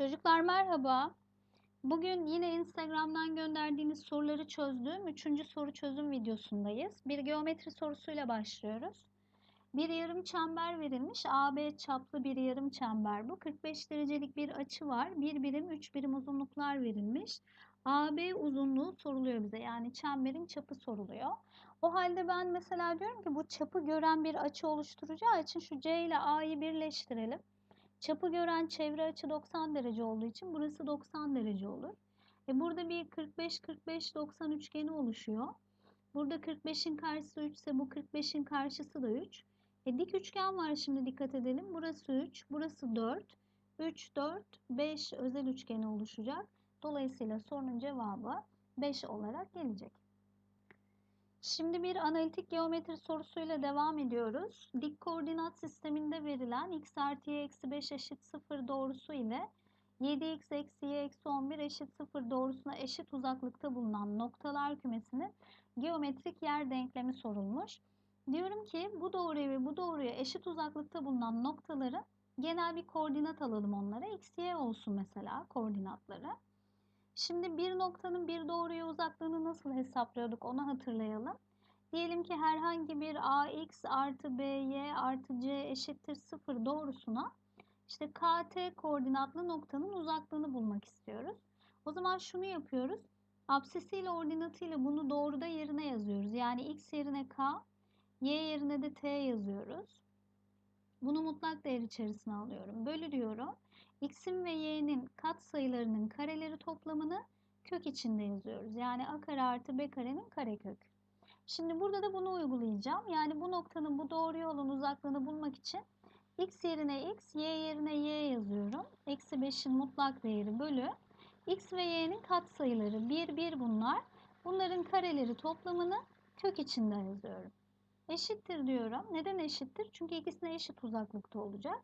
Çocuklar merhaba. Bugün yine Instagram'dan gönderdiğiniz soruları çözdüğüm 3. soru çözüm videosundayız. Bir geometri sorusuyla başlıyoruz. Bir yarım çember verilmiş. AB çaplı bir yarım çember bu. 45 derecelik bir açı var. Bir birim, üç birim uzunluklar verilmiş. AB uzunluğu soruluyor bize. Yani çemberin çapı soruluyor. O halde ben mesela diyorum ki bu çapı gören bir açı oluşturacağı için şu C ile A'yı birleştirelim. Çapı gören çevre açı 90 derece olduğu için burası 90 derece olur. E burada bir 45-45-90 üçgeni oluşuyor. Burada 45'in karşısı 3 ise bu 45'in karşısı da 3. E dik üçgen var şimdi dikkat edelim. Burası 3, burası 4. 3, 4, 5 özel üçgeni oluşacak. Dolayısıyla sorunun cevabı 5 olarak gelecek. Şimdi bir analitik geometri sorusuyla devam ediyoruz. Dik koordinat sisteminde verilen x artı y eksi 5 eşit 0 doğrusu ile 7x eksi y eksi 11 eşit 0 doğrusuna eşit uzaklıkta bulunan noktalar kümesinin geometrik yer denklemi sorulmuş. Diyorum ki bu doğruya ve bu doğruya eşit uzaklıkta bulunan noktaları genel bir koordinat alalım onlara. x, y olsun mesela koordinatları. Şimdi bir noktanın bir doğruya uzaklığını nasıl hesaplıyorduk onu hatırlayalım. Diyelim ki herhangi bir ax artı by artı c eşittir 0 doğrusuna işte kt koordinatlı noktanın uzaklığını bulmak istiyoruz. O zaman şunu yapıyoruz. Absisiyle ordinatıyla bunu doğruda yerine yazıyoruz. Yani x yerine k, y yerine de t yazıyoruz. Bunu mutlak değer içerisine alıyorum. Bölü diyorum x'in ve y'nin kat sayılarının kareleri toplamını kök içinde yazıyoruz. Yani a kare artı b karenin karekök. Şimdi burada da bunu uygulayacağım. Yani bu noktanın bu doğru olan uzaklığını bulmak için x yerine x, y yerine y yazıyorum. Eksi 5'in mutlak değeri bölü. x ve y'nin kat sayıları 1, 1 bunlar. Bunların kareleri toplamını kök içinde yazıyorum. Eşittir diyorum. Neden eşittir? Çünkü ikisine eşit uzaklıkta olacak.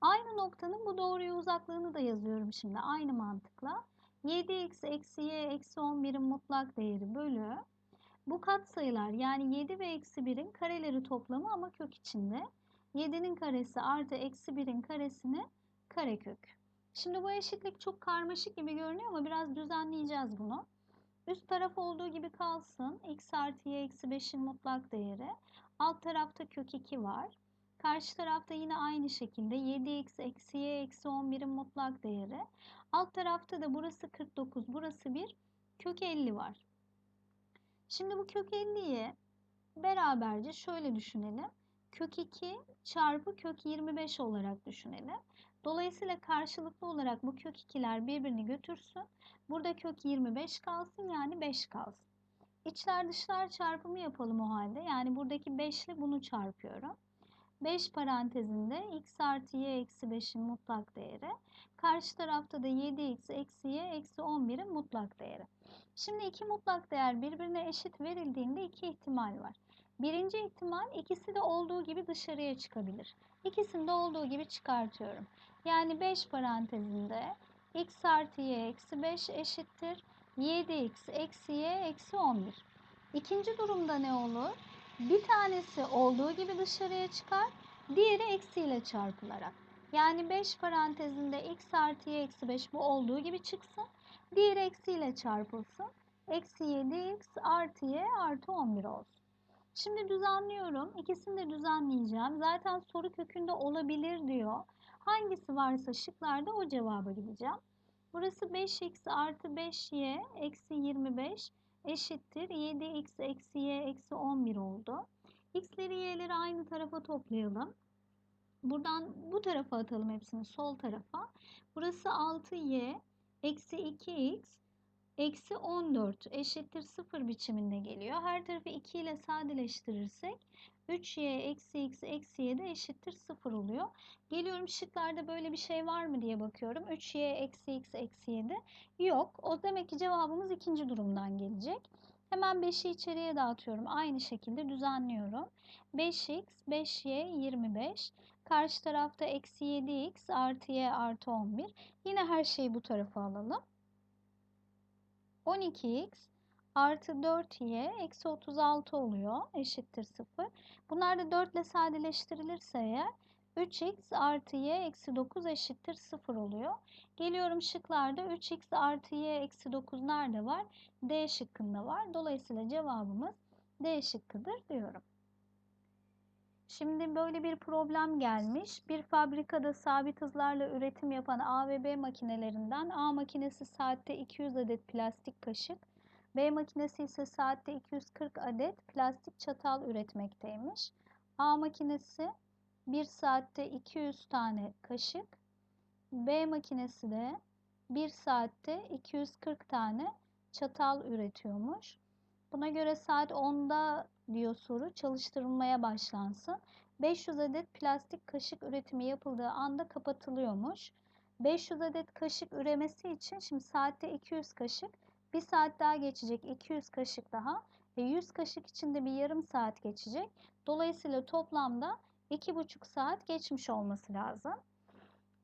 Aynı noktanın bu doğruya uzaklığını da yazıyorum şimdi aynı mantıkla. 7x eksi y eksi 11'in mutlak değeri bölü. Bu katsayılar yani 7 ve eksi 1'in kareleri toplamı ama kök içinde. 7'nin karesi artı eksi 1'in karesini karekök. Şimdi bu eşitlik çok karmaşık gibi görünüyor ama biraz düzenleyeceğiz bunu. Üst taraf olduğu gibi kalsın. x artı y eksi 5'in mutlak değeri. Alt tarafta kök 2 var. Karşı tarafta yine aynı şekilde 7x eksi y eksi 11'in mutlak değeri. Alt tarafta da burası 49, burası 1, kök 50 var. Şimdi bu kök 50'yi beraberce şöyle düşünelim. Kök 2 çarpı kök 25 olarak düşünelim. Dolayısıyla karşılıklı olarak bu kök 2'ler birbirini götürsün. Burada kök 25 kalsın yani 5 kalsın. İçler dışlar çarpımı yapalım o halde. Yani buradaki 5 ile bunu çarpıyorum. 5 parantezinde x artı y eksi 5'in mutlak değeri. Karşı tarafta da 7x eksi y eksi 11'in mutlak değeri. Şimdi iki mutlak değer birbirine eşit verildiğinde iki ihtimal var. Birinci ihtimal ikisi de olduğu gibi dışarıya çıkabilir. İkisini de olduğu gibi çıkartıyorum. Yani 5 parantezinde x artı y eksi 5 eşittir 7x eksi y eksi 11. İkinci durumda ne olur? Bir tanesi olduğu gibi dışarıya çıkar, diğeri eksiyle çarpılarak. Yani 5 parantezinde x artı y eksi 5 bu olduğu gibi çıksın. Diğeri eksiyle çarpılsın. Eksi 7x artı y artı 11 olsun. Şimdi düzenliyorum. İkisini de düzenleyeceğim. Zaten soru kökünde olabilir diyor. Hangisi varsa şıklarda o cevaba gideceğim. Burası 5x artı 5y eksi 25 eşittir 7x eksi y eksi 11 oldu. x'leri y'leri aynı tarafa toplayalım. Buradan bu tarafa atalım hepsini sol tarafa. Burası 6y eksi 2x eksi 14 eşittir 0 biçiminde geliyor. Her tarafı 2 ile sadeleştirirsek 3y eksi x eksi y eşittir 0 oluyor. Geliyorum şıklarda böyle bir şey var mı diye bakıyorum. 3y eksi x eksi y yok. O demek ki cevabımız ikinci durumdan gelecek. Hemen 5'i içeriye dağıtıyorum. Aynı şekilde düzenliyorum. 5x, 5y, 25. Karşı tarafta eksi 7x artı y artı 11. Yine her şeyi bu tarafa alalım. 12x artı 4y eksi 36 oluyor. Eşittir 0. Bunlar da 4 ile sadeleştirilirse eğer 3x artı y eksi 9 eşittir 0 oluyor. Geliyorum şıklarda 3x artı y eksi 9 nerede var? D şıkkında var. Dolayısıyla cevabımız D şıkkıdır diyorum. Şimdi böyle bir problem gelmiş. Bir fabrikada sabit hızlarla üretim yapan A ve B makinelerinden A makinesi saatte 200 adet plastik kaşık, B makinesi ise saatte 240 adet plastik çatal üretmekteymiş. A makinesi 1 saatte 200 tane kaşık, B makinesi de 1 saatte 240 tane çatal üretiyormuş. Buna göre saat 10'da diyor soru çalıştırılmaya başlansın. 500 adet plastik kaşık üretimi yapıldığı anda kapatılıyormuş. 500 adet kaşık üremesi için şimdi saatte 200 kaşık, bir saat daha geçecek 200 kaşık daha ve 100 kaşık içinde bir yarım saat geçecek. Dolayısıyla toplamda 2,5 saat geçmiş olması lazım.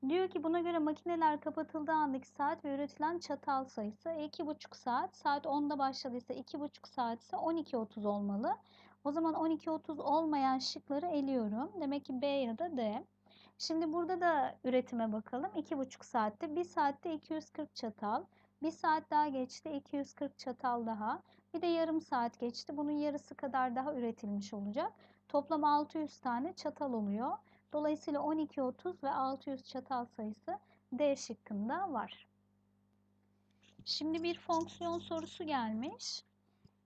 Diyor ki buna göre makineler kapatıldığı andaki saat ve üretilen çatal sayısı 2,5 saat. Saat 10'da başladıysa 2,5 saat ise 12.30 olmalı. O zaman 12.30 olmayan şıkları eliyorum. Demek ki B ya da D. Şimdi burada da üretime bakalım. 2,5 saatte 1 saatte 240 çatal. 1 saat daha geçti 240 çatal daha. Bir de yarım saat geçti. Bunun yarısı kadar daha üretilmiş olacak. Toplam 600 tane çatal oluyor. Dolayısıyla 12.30 ve 600 çatal sayısı D şıkkında var. Şimdi bir fonksiyon sorusu gelmiş.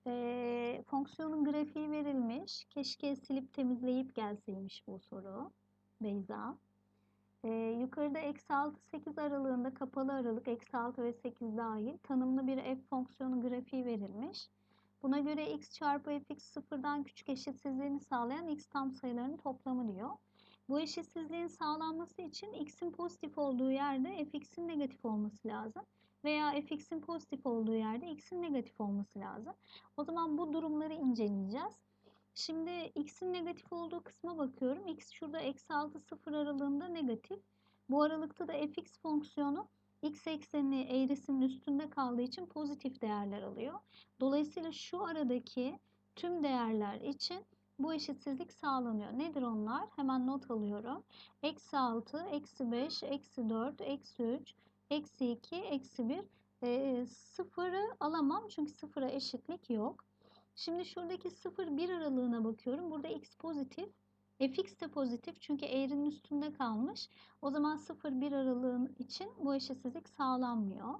E, fonksiyonun grafiği verilmiş. Keşke silip temizleyip gelseymiş bu soru. Beyza. E, yukarıda eksi 6 8 aralığında kapalı aralık eksi 6 ve 8 dahil tanımlı bir f fonksiyonu grafiği verilmiş. Buna göre x çarpı fx sıfırdan küçük eşitsizliğini sağlayan x tam sayılarının toplamı diyor. Bu eşitsizliğin sağlanması için x'in pozitif olduğu yerde fx'in negatif olması lazım. Veya fx'in pozitif olduğu yerde x'in negatif olması lazım. O zaman bu durumları inceleyeceğiz. Şimdi x'in negatif olduğu kısma bakıyorum. x şurada eksi 6 sıfır aralığında negatif. Bu aralıkta da fx fonksiyonu x eksenini eğrisinin üstünde kaldığı için pozitif değerler alıyor. Dolayısıyla şu aradaki tüm değerler için bu eşitsizlik sağlanıyor. Nedir onlar? Hemen not alıyorum. Eksi 6, eksi 5, eksi 4, eksi 3, eksi 2, eksi 1. E, sıfırı alamam çünkü sıfıra eşitlik yok. Şimdi şuradaki 0-1 aralığına bakıyorum. Burada x pozitif. fx de pozitif çünkü eğrinin üstünde kalmış. O zaman 0-1 aralığın için bu eşitsizlik sağlanmıyor.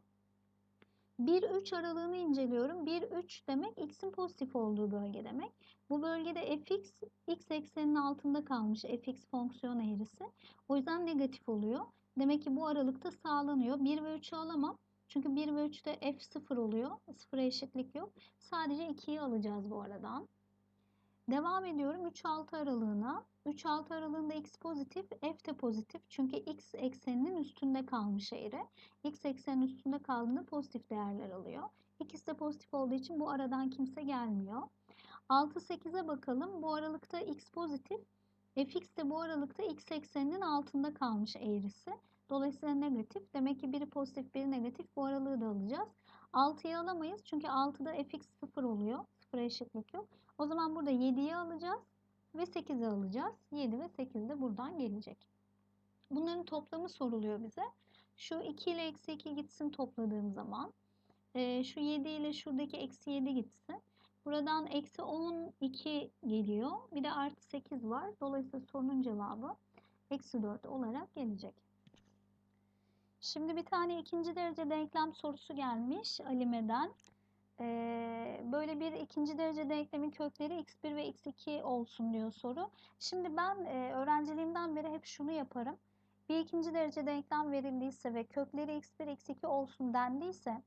1-3 aralığını inceliyorum. 1-3 demek x'in pozitif olduğu bölge demek. Bu bölgede fx x ekseninin altında kalmış fx fonksiyon eğrisi. O yüzden negatif oluyor. Demek ki bu aralıkta sağlanıyor. 1 ve 3'ü alamam. Çünkü 1 ve 3'te f 0 oluyor. 0'a eşitlik yok. Sadece 2'yi alacağız bu aradan. Devam ediyorum 3-6 aralığına. 3-6 aralığında x pozitif, f de pozitif. Çünkü x ekseninin üstünde kalmış eğri. x eksenin üstünde kaldığında pozitif değerler alıyor. İkisi de pozitif olduğu için bu aradan kimse gelmiyor. 6-8'e bakalım. Bu aralıkta x pozitif. fx de bu aralıkta x ekseninin altında kalmış eğrisi. Dolayısıyla negatif. Demek ki biri pozitif, biri negatif. Bu aralığı da alacağız. 6'yı alamayız. Çünkü 6'da fx 0 oluyor. 0'a eşitlik yok. O zaman burada 7'yi alacağız ve 8'i alacağız. 7 ve 8 de buradan gelecek. Bunların toplamı soruluyor bize. Şu 2 ile eksi 2 gitsin topladığım zaman. E, şu 7 ile şuradaki eksi 7 gitsin. Buradan eksi 12 geliyor. Bir de artı 8 var. Dolayısıyla sorunun cevabı eksi 4 olarak gelecek. Şimdi bir tane ikinci derece denklem sorusu gelmiş Alime'den. Ee, böyle bir ikinci derece denklemin kökleri x1 ve x2 olsun diyor soru. Şimdi ben e, öğrenciliğimden beri hep şunu yaparım. Bir ikinci derece denklem verildiyse ve kökleri x1, x2 olsun dendiyse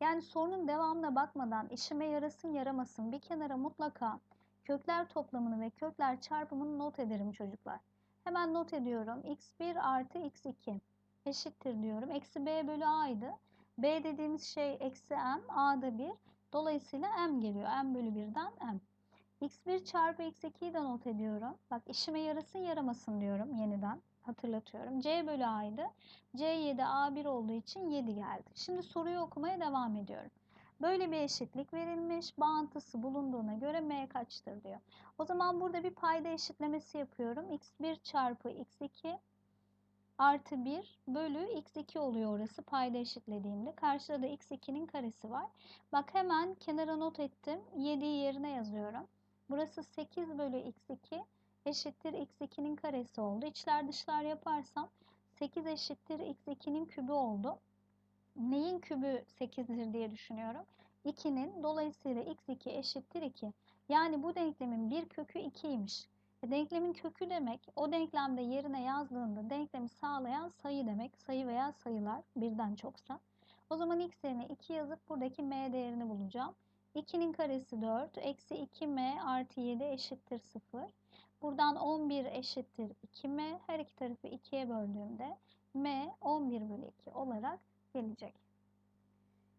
yani sorunun devamına bakmadan işime yarasın yaramasın bir kenara mutlaka kökler toplamını ve kökler çarpımını not ederim çocuklar. Hemen not ediyorum. x1 artı x2 eşittir diyorum. Eksi b bölü a'ydı. b dediğimiz şey eksi m, a da 1. Dolayısıyla m geliyor. m bölü 1'den m. x1 çarpı x2'yi de not ediyorum. Bak işime yarasın yaramasın diyorum yeniden. Hatırlatıyorum. c bölü a'ydı. c 7 a1 olduğu için 7 geldi. Şimdi soruyu okumaya devam ediyorum. Böyle bir eşitlik verilmiş. Bağıntısı bulunduğuna göre m kaçtır diyor. O zaman burada bir payda eşitlemesi yapıyorum. x1 çarpı x2 artı 1 bölü x2 oluyor orası payda eşitlediğimde. Karşıda da x2'nin karesi var. Bak hemen kenara not ettim. 7'yi yerine yazıyorum. Burası 8 bölü x2 eşittir x2'nin karesi oldu. İçler dışlar yaparsam 8 eşittir x2'nin kübü oldu. Neyin kübü 8'dir diye düşünüyorum. 2'nin dolayısıyla x2 eşittir 2. Yani bu denklemin bir kökü 2'ymiş. Denklemin kökü demek o denklemde yerine yazdığında denklemi sağlayan sayı demek. Sayı veya sayılar birden çoksa. O zaman x yerine 2 yazıp buradaki m değerini bulacağım. 2'nin karesi 4. Eksi 2m artı 7 eşittir 0. Buradan 11 eşittir 2m. Her iki tarafı 2'ye böldüğümde m 11 bölü 2 olarak gelecek.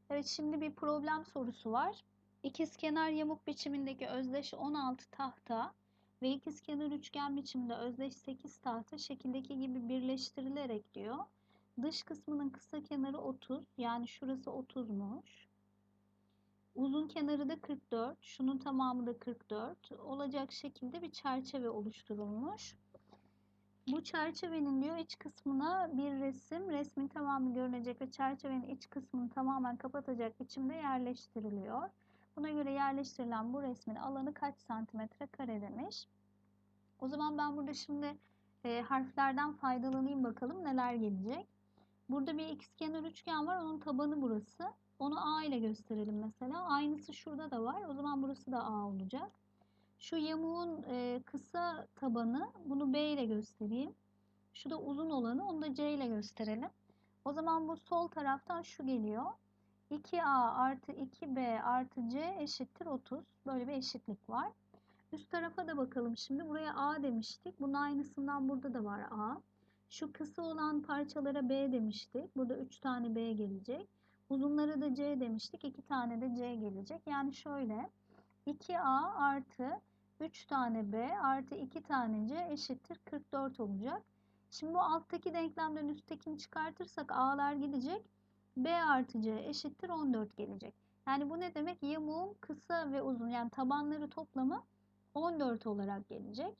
Evet şimdi bir problem sorusu var. İkizkenar yamuk biçimindeki özdeş 16 tahta ve ikizkenar üçgen biçiminde özdeş 8 tahta şekildeki gibi birleştirilerek diyor. Dış kısmının kısa kenarı 30 yani şurası 30'muş. Uzun kenarı da 44. Şunun tamamı da 44. Olacak şekilde bir çerçeve oluşturulmuş. Bu çerçevenin diyor iç kısmına bir resim, resmin tamamı görünecek ve çerçevenin iç kısmını tamamen kapatacak biçimde yerleştiriliyor. Buna göre yerleştirilen bu resmin alanı kaç santimetre kare demiş. O zaman ben burada şimdi e, harflerden faydalanayım bakalım neler gelecek. Burada bir ikizkenar üçgen var. Onun tabanı burası. Onu A ile gösterelim mesela. Aynısı şurada da var. O zaman burası da A olacak. Şu yamuğun e, kısa tabanı bunu B ile göstereyim. Şu da uzun olanı onu da C ile gösterelim. O zaman bu sol taraftan şu geliyor. 2A artı 2B artı C eşittir 30. Böyle bir eşitlik var. Üst tarafa da bakalım şimdi. Buraya A demiştik. Bunun aynısından burada da var A. Şu kısa olan parçalara B demiştik. Burada 3 tane B gelecek. Uzunlara da C demiştik. 2 tane de C gelecek. Yani şöyle 2A artı 3 tane B artı 2 tane C eşittir 44 olacak. Şimdi bu alttaki denklemden üsttekini çıkartırsak A'lar gidecek. B artı C eşittir 14 gelecek. Yani bu ne demek? Yamuğun kısa ve uzun yani tabanları toplamı 14 olarak gelecek.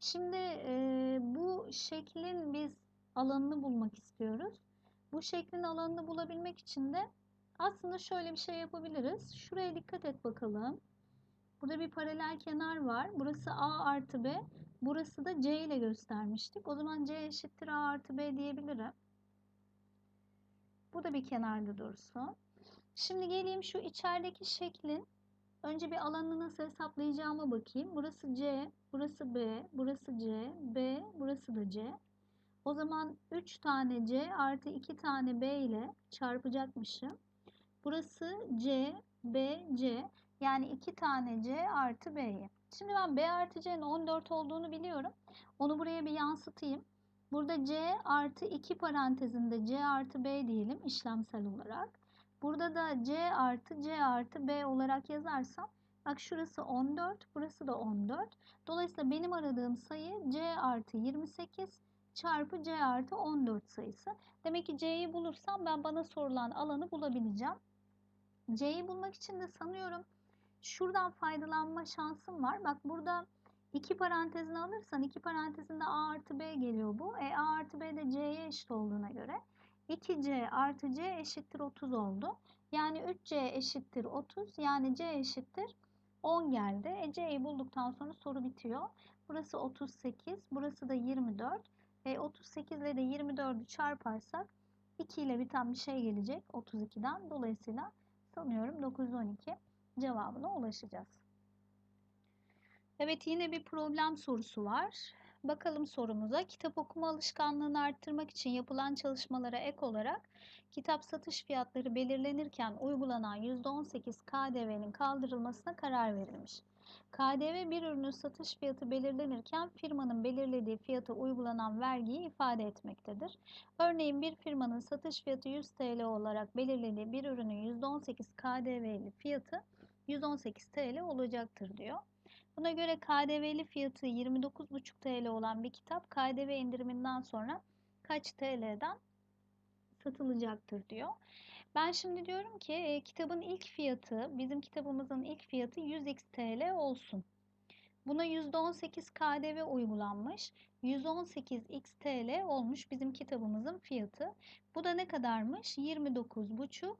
Şimdi e, bu şeklin biz alanını bulmak istiyoruz. Bu şeklin alanını bulabilmek için de aslında şöyle bir şey yapabiliriz. Şuraya dikkat et bakalım. Burada bir paralel kenar var. Burası A artı B. Burası da C ile göstermiştik. O zaman C eşittir A artı B diyebilirim. Bu da bir kenarda dursun. Şimdi geleyim şu içerideki şeklin önce bir alanını nasıl hesaplayacağıma bakayım. Burası C, burası B, burası C, B, burası da C. O zaman 3 tane C artı 2 tane B ile çarpacakmışım. Burası C, B, C. Yani 2 tane C artı B'yi. Şimdi ben B artı C'nin 14 olduğunu biliyorum. Onu buraya bir yansıtayım. Burada C artı 2 parantezinde C artı B diyelim işlemsel olarak. Burada da C artı C artı B olarak yazarsam bak şurası 14 burası da 14. Dolayısıyla benim aradığım sayı C artı 28 çarpı C artı 14 sayısı. Demek ki C'yi bulursam ben bana sorulan alanı bulabileceğim. C'yi bulmak için de sanıyorum şuradan faydalanma şansım var. Bak burada iki parantezini alırsan iki parantezinde A artı B geliyor bu. E, A artı B de C'ye eşit olduğuna göre 2C artı C eşittir 30 oldu. Yani 3C eşittir 30 yani C eşittir 10 geldi. E, C'yi bulduktan sonra soru bitiyor. Burası 38 burası da 24. E, 38 ile de 24'ü çarparsak 2 ile biten bir şey gelecek 32'den. Dolayısıyla sanıyorum 912 cevabına ulaşacağız. Evet yine bir problem sorusu var. Bakalım sorumuza. Kitap okuma alışkanlığını arttırmak için yapılan çalışmalara ek olarak kitap satış fiyatları belirlenirken uygulanan %18 KDV'nin kaldırılmasına karar verilmiş. KDV bir ürünün satış fiyatı belirlenirken firmanın belirlediği fiyata uygulanan vergiyi ifade etmektedir. Örneğin bir firmanın satış fiyatı 100 TL olarak belirlediği bir ürünün %18 KDV'li fiyatı 118 TL olacaktır diyor. Buna göre KDV'li fiyatı 29,5 TL olan bir kitap KDV indiriminden sonra kaç TL'den satılacaktır diyor. Ben şimdi diyorum ki e, kitabın ilk fiyatı, bizim kitabımızın ilk fiyatı 100x TL olsun. Buna %18 KDV uygulanmış. 118x TL olmuş bizim kitabımızın fiyatı. Bu da ne kadarmış? 29,5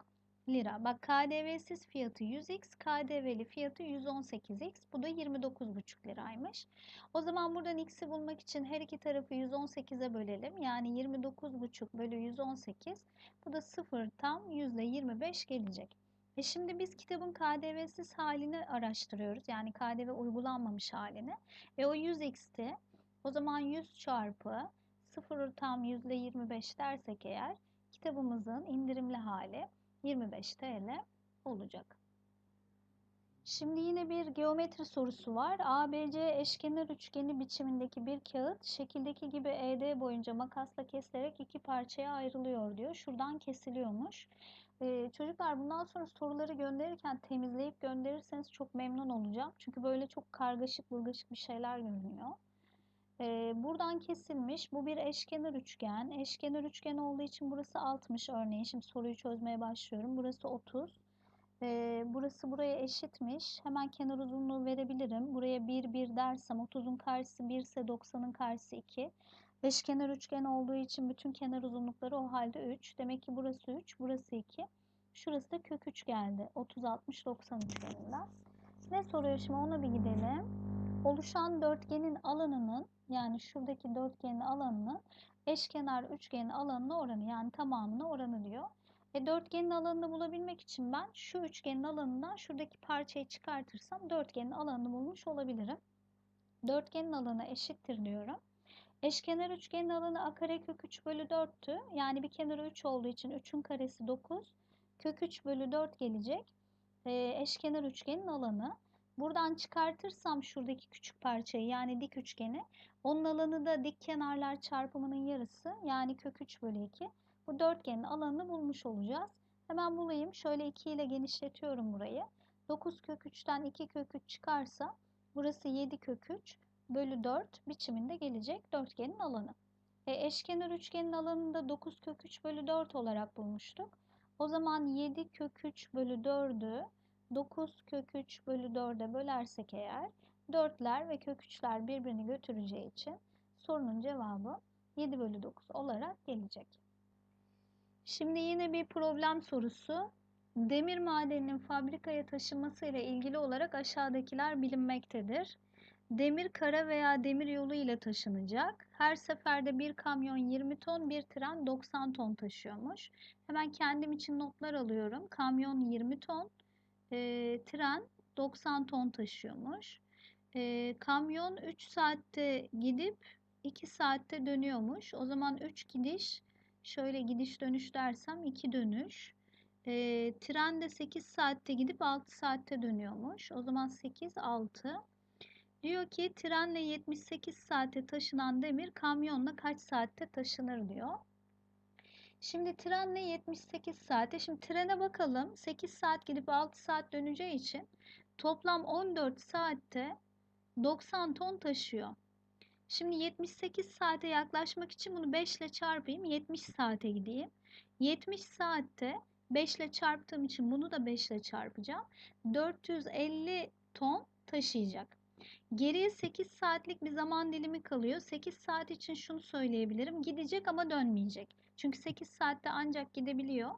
lira. Bak KDV'siz fiyatı 100x, KDV'li fiyatı 118x. Bu da 29,5 liraymış. O zaman buradan x'i bulmak için her iki tarafı 118'e bölelim. Yani 29,5 bölü 118. Bu da 0 tam %25 gelecek. E şimdi biz kitabın KDV'siz halini araştırıyoruz. Yani KDV uygulanmamış halini. E o 100x'ti. O zaman 100 çarpı 0 tam %25 dersek eğer kitabımızın indirimli hali 25 TL olacak. Şimdi yine bir geometri sorusu var. ABC eşkenar üçgeni biçimindeki bir kağıt şekildeki gibi ED boyunca makasla kesilerek iki parçaya ayrılıyor diyor. Şuradan kesiliyormuş. Ee, çocuklar bundan sonra soruları gönderirken temizleyip gönderirseniz çok memnun olacağım. Çünkü böyle çok kargaşık bılgaşık bir şeyler görünüyor. Ee, buradan kesilmiş. Bu bir eşkenar üçgen. Eşkenar üçgen olduğu için burası 60 örneğin. Şimdi soruyu çözmeye başlıyorum. Burası 30. Ee, burası buraya eşitmiş. Hemen kenar uzunluğu verebilirim. Buraya 1, 1 dersem 30'un karşısı 1 ise 90'ın karşısı 2. Eşkenar üçgen olduğu için bütün kenar uzunlukları o halde 3. Demek ki burası 3, burası 2. Şurası da kök 3 geldi. 30, 60, 90 üçgeninden. Ne soruyor şimdi ona bir gidelim. Oluşan dörtgenin alanının yani şuradaki dörtgenin alanının eşkenar üçgenin alanına oranı yani tamamına oranı diyor. E dörtgenin alanını bulabilmek için ben şu üçgenin alanından şuradaki parçayı çıkartırsam dörtgenin alanını bulmuş olabilirim. Dörtgenin alanı eşittir diyorum. Eşkenar üçgenin alanı a kare kök 3 bölü 4'tü. Yani bir kenarı 3 olduğu için 3'ün karesi 9. Kök 3 bölü 4 gelecek. E, eşkenar üçgenin alanı. Buradan çıkartırsam şuradaki küçük parçayı yani dik üçgeni. Onun alanı da dik kenarlar çarpımının yarısı. Yani kök 3 bölü 2. Bu dörtgenin alanını bulmuş olacağız. Hemen bulayım. Şöyle 2 ile genişletiyorum burayı. 9 kök 3'ten 2 kök 3 çıkarsa burası 7 kök 3 bölü 4 biçiminde gelecek dörtgenin alanı. E, eşkenar üçgenin alanını da 9 kök 3 bölü 4 olarak bulmuştuk. O zaman 7 kök 3 bölü 4'ü 9 kök 3 bölü 4'e bölersek eğer 4'ler ve kök 3'ler birbirini götüreceği için sorunun cevabı 7 bölü 9 olarak gelecek. Şimdi yine bir problem sorusu. Demir madeninin fabrikaya taşınması ile ilgili olarak aşağıdakiler bilinmektedir. Demir kara veya demir yolu ile taşınacak. Her seferde bir kamyon 20 ton, bir tren 90 ton taşıyormuş. Hemen kendim için notlar alıyorum. Kamyon 20 ton, e, tren 90 ton taşıyormuş. E, kamyon 3 saatte gidip 2 saatte dönüyormuş. O zaman 3 gidiş, şöyle gidiş dönüş dersem 2 dönüş. E, tren de 8 saatte gidip 6 saatte dönüyormuş. O zaman 8, 6. Diyor ki trenle 78 saate taşınan demir kamyonla kaç saatte taşınır diyor. Şimdi trenle 78 saate. Şimdi trene bakalım. 8 saat gidip 6 saat döneceği için toplam 14 saatte 90 ton taşıyor. Şimdi 78 saate yaklaşmak için bunu 5 ile çarpayım. 70 saate gideyim. 70 saatte 5 ile çarptığım için bunu da 5 ile çarpacağım. 450 ton taşıyacak. Geriye 8 saatlik bir zaman dilimi kalıyor. 8 saat için şunu söyleyebilirim. Gidecek ama dönmeyecek. Çünkü 8 saatte ancak gidebiliyor.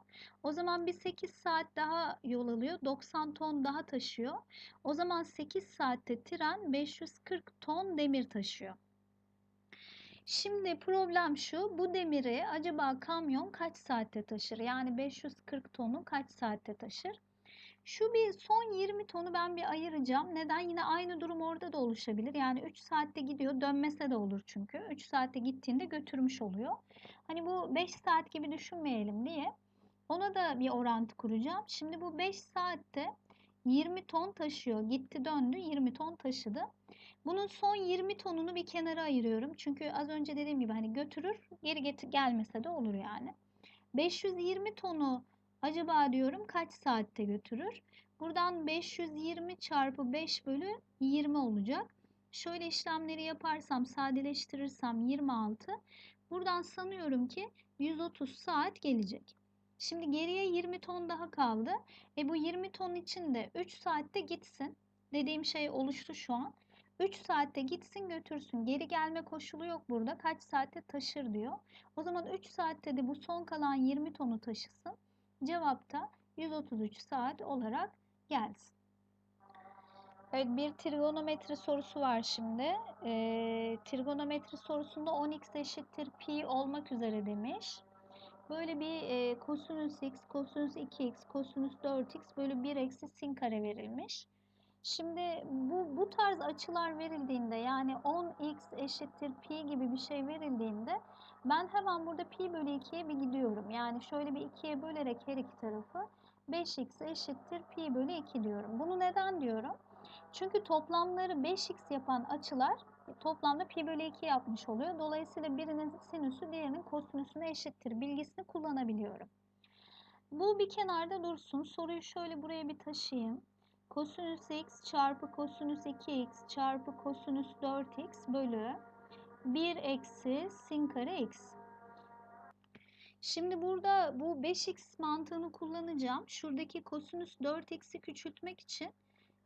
O zaman bir 8 saat daha yol alıyor. 90 ton daha taşıyor. O zaman 8 saatte tren 540 ton demir taşıyor. Şimdi problem şu. Bu demiri acaba kamyon kaç saatte taşır? Yani 540 tonu kaç saatte taşır? Şu bir son 20 tonu ben bir ayıracağım. Neden? Yine aynı durum orada da oluşabilir. Yani 3 saatte gidiyor dönmese de olur çünkü. 3 saatte gittiğinde götürmüş oluyor. Hani bu 5 saat gibi düşünmeyelim diye. Ona da bir orantı kuracağım. Şimdi bu 5 saatte 20 ton taşıyor. Gitti döndü 20 ton taşıdı. Bunun son 20 tonunu bir kenara ayırıyorum. Çünkü az önce dediğim gibi hani götürür geri getir gelmese de olur yani. 520 tonu acaba diyorum kaç saatte götürür? Buradan 520 çarpı 5 bölü 20 olacak. Şöyle işlemleri yaparsam sadeleştirirsem 26. Buradan sanıyorum ki 130 saat gelecek. Şimdi geriye 20 ton daha kaldı. E bu 20 ton içinde 3 saatte gitsin. Dediğim şey oluştu şu an. 3 saatte gitsin götürsün. Geri gelme koşulu yok burada. Kaç saatte taşır diyor. O zaman 3 saatte de bu son kalan 20 tonu taşısın. Cevap da 133 saat olarak gelsin. Evet bir trigonometri sorusu var şimdi. Ee, trigonometri sorusunda 10x eşittir pi olmak üzere demiş. Böyle bir e, kosinüs x, kosinüs 2x, kosinüs 4x böyle 1 eksi sin kare verilmiş. Şimdi bu, bu tarz açılar verildiğinde yani 10x eşittir pi gibi bir şey verildiğinde ben hemen burada pi bölü 2'ye bir gidiyorum. Yani şöyle bir 2'ye bölerek her iki tarafı 5x eşittir pi bölü 2 diyorum. Bunu neden diyorum? Çünkü toplamları 5x yapan açılar toplamda pi bölü 2 yapmış oluyor. Dolayısıyla birinin sinüsü diğerinin kosinüsüne eşittir bilgisini kullanabiliyorum. Bu bir kenarda dursun. Soruyu şöyle buraya bir taşıyayım. Kosinüs x çarpı kosinüs 2x çarpı kosinüs 4x bölü 1 eksi sin kare x. Şimdi burada bu 5x mantığını kullanacağım. Şuradaki kosinüs 4x'i küçültmek için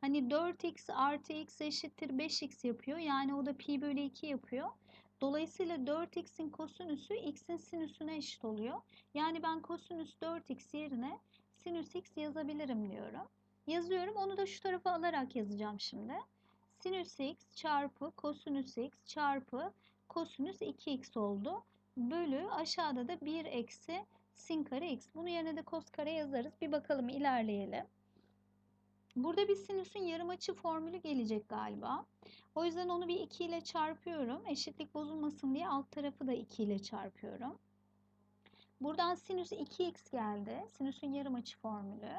Hani 4x artı x eşittir 5x yapıyor. Yani o da pi bölü 2 yapıyor. Dolayısıyla 4x'in kosinüsü x'in sinüsüne eşit oluyor. Yani ben kosinüs 4x yerine sinüs x yazabilirim diyorum. Yazıyorum. Onu da şu tarafa alarak yazacağım şimdi. Sinüs x çarpı kosinüs x çarpı kosinüs 2x oldu. Bölü aşağıda da 1 eksi sin kare x. Bunu yerine de kos kare yazarız. Bir bakalım ilerleyelim. Burada bir sinüsün yarım açı formülü gelecek galiba. O yüzden onu bir 2 ile çarpıyorum. Eşitlik bozulmasın diye alt tarafı da 2 ile çarpıyorum. Buradan sinüs 2x geldi. Sinüsün yarım açı formülü.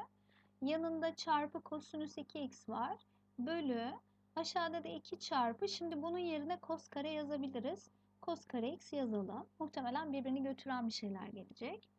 Yanında çarpı kosinüs 2x var. Bölü aşağıda da 2 çarpı. Şimdi bunun yerine kos kare yazabiliriz. Kos kare x yazalım. Muhtemelen birbirini götüren bir şeyler gelecek.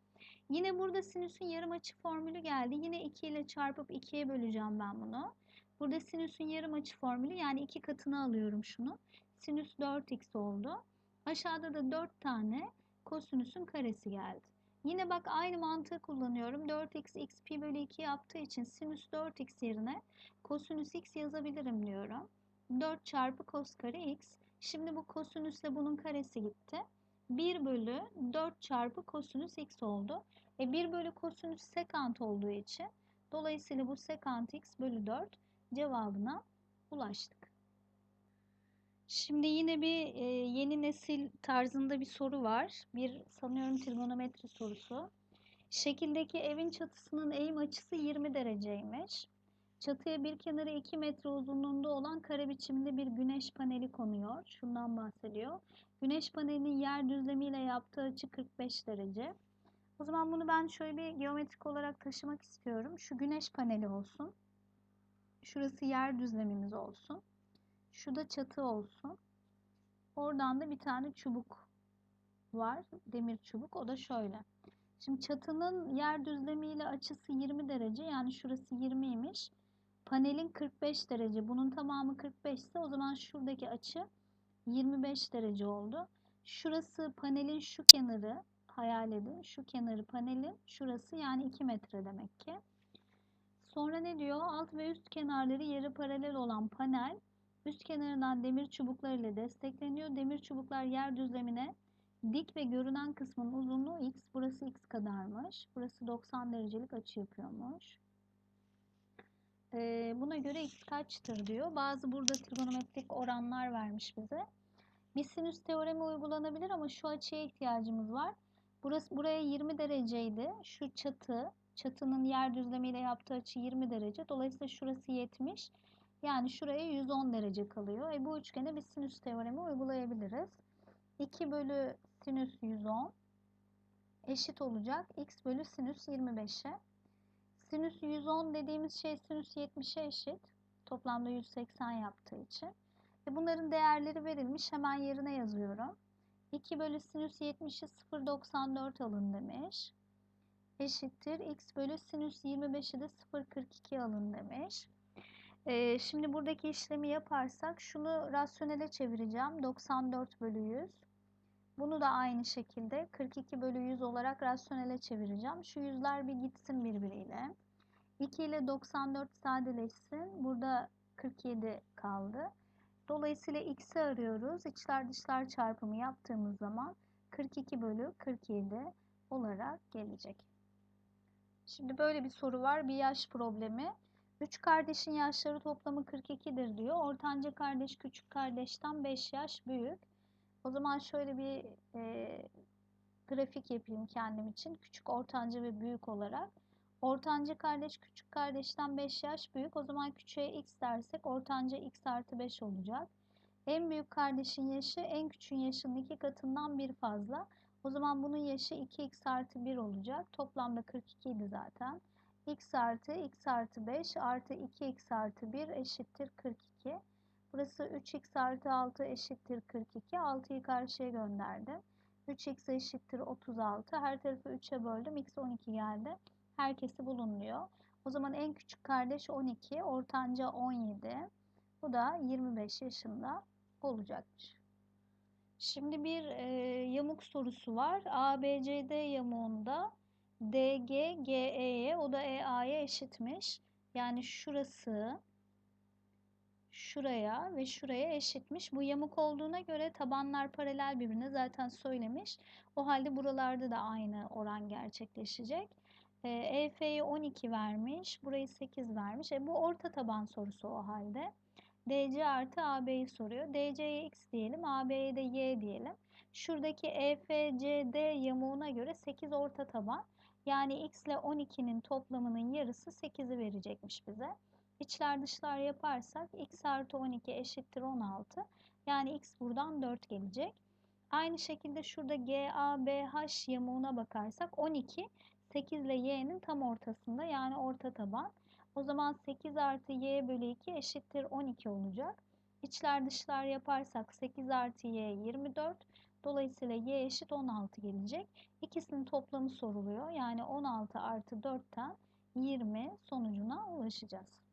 Yine burada sinüsün yarım açı formülü geldi. Yine 2 ile çarpıp 2'ye böleceğim ben bunu. Burada sinüsün yarım açı formülü yani 2 katını alıyorum şunu. Sinüs 4x oldu. Aşağıda da 4 tane kosinüsün karesi geldi. Yine bak aynı mantığı kullanıyorum. 4x x pi bölü 2 yaptığı için sinüs 4x yerine kosinüs x yazabilirim diyorum. 4 çarpı kos kare x. Şimdi bu kosinüsle bunun karesi gitti. 1 bölü 4 çarpı kosinüs x oldu. E 1 bölü kosinüs sekant olduğu için dolayısıyla bu sekant x bölü 4 cevabına ulaştık. Şimdi yine bir e, yeni nesil tarzında bir soru var. Bir sanıyorum trigonometri sorusu. Şekildeki evin çatısının eğim açısı 20 dereceymiş. Çatıya bir kenarı 2 metre uzunluğunda olan kare biçiminde bir güneş paneli konuyor. Şundan bahsediyor. Güneş panelinin yer düzlemiyle yaptığı açı 45 derece. O zaman bunu ben şöyle bir geometrik olarak taşımak istiyorum. Şu güneş paneli olsun. Şurası yer düzlemimiz olsun. Şu da çatı olsun. Oradan da bir tane çubuk var. Demir çubuk. O da şöyle. Şimdi çatının yer düzlemiyle açısı 20 derece. Yani şurası 20'ymiş. Panelin 45 derece. Bunun tamamı 45 ise o zaman şuradaki açı 25 derece oldu. Şurası panelin şu kenarı hayal edin. Şu kenarı panelin şurası yani 2 metre demek ki. Sonra ne diyor? Alt ve üst kenarları yere paralel olan panel üst kenarından demir çubuklar ile destekleniyor. Demir çubuklar yer düzlemine dik ve görünen kısmın uzunluğu x. Burası x kadarmış. Burası 90 derecelik açı yapıyormuş. Ee, buna göre x kaçtır diyor. Bazı burada trigonometrik oranlar vermiş bize. Bir sinüs teoremi uygulanabilir ama şu açıya ihtiyacımız var. Burası buraya 20 dereceydi. Şu çatı, çatının yer düzlemiyle yaptığı açı 20 derece. Dolayısıyla şurası 70. Yani şuraya 110 derece kalıyor. E bu üçgene bir sinüs teoremi uygulayabiliriz. 2 bölü sinüs 110 eşit olacak. X bölü sinüs 25'e. Sinüs 110 dediğimiz şey sinüs 70'e eşit. Toplamda 180 yaptığı için. E bunların değerleri verilmiş. Hemen yerine yazıyorum. 2 bölü sinüs 70'i 0.94 alın demiş. Eşittir. X bölü sinüs 25'i de 0.42 alın demiş. Şimdi buradaki işlemi yaparsak şunu rasyonele çevireceğim. 94 bölü 100. Bunu da aynı şekilde 42 bölü 100 olarak rasyonele çevireceğim. Şu yüzler bir gitsin birbiriyle. 2 ile 94 sadeleşsin. Burada 47 kaldı. Dolayısıyla x'i arıyoruz. İçler dışlar çarpımı yaptığımız zaman 42 bölü 47 olarak gelecek. Şimdi böyle bir soru var. Bir yaş problemi. Üç kardeşin yaşları toplamı 42'dir diyor. Ortanca kardeş küçük kardeşten 5 yaş büyük. O zaman şöyle bir e, grafik yapayım kendim için. Küçük, ortanca ve büyük olarak. Ortanca kardeş küçük kardeşten 5 yaş büyük. O zaman küçüğe x dersek ortanca x artı 5 olacak. En büyük kardeşin yaşı en küçüğün yaşının iki katından bir fazla. O zaman bunun yaşı 2x artı 1 olacak. Toplamda 42 idi zaten. X artı x artı 5 artı 2x artı 1 eşittir 42. Burası 3x artı 6 eşittir 42. 6'yı karşıya gönderdim. 3x eşittir 36. Her tarafı 3'e böldüm. x 12 geldi. Herkesi bulun diyor. O zaman en küçük kardeş 12, ortanca 17. Bu da 25 yaşında olacakmış. Şimdi bir e, yamuk sorusu var. ABCD yamuğunda DG GE'ye o da EA'ya eşitmiş. Yani şurası şuraya ve şuraya eşitmiş. Bu yamuk olduğuna göre tabanlar paralel birbirine zaten söylemiş. O halde buralarda da aynı oran gerçekleşecek. E, EF'ye 12 vermiş. Burayı 8 vermiş. E, bu orta taban sorusu o halde. DC artı AB'yi soruyor. DC'ye X diyelim. AB'ye de Y diyelim. Şuradaki EFCD yamuğuna göre 8 orta taban. Yani X ile 12'nin toplamının yarısı 8'i verecekmiş bize. İçler dışlar yaparsak X artı 12 eşittir 16. Yani X buradan 4 gelecek. Aynı şekilde şurada GABH yamuğuna bakarsak 12 8 ile y'nin tam ortasında yani orta taban. O zaman 8 artı y bölü 2 eşittir 12 olacak. İçler dışlar yaparsak 8 artı y 24. Dolayısıyla y eşit 16 gelecek. İkisinin toplamı soruluyor. Yani 16 artı 4'ten 20 sonucuna ulaşacağız.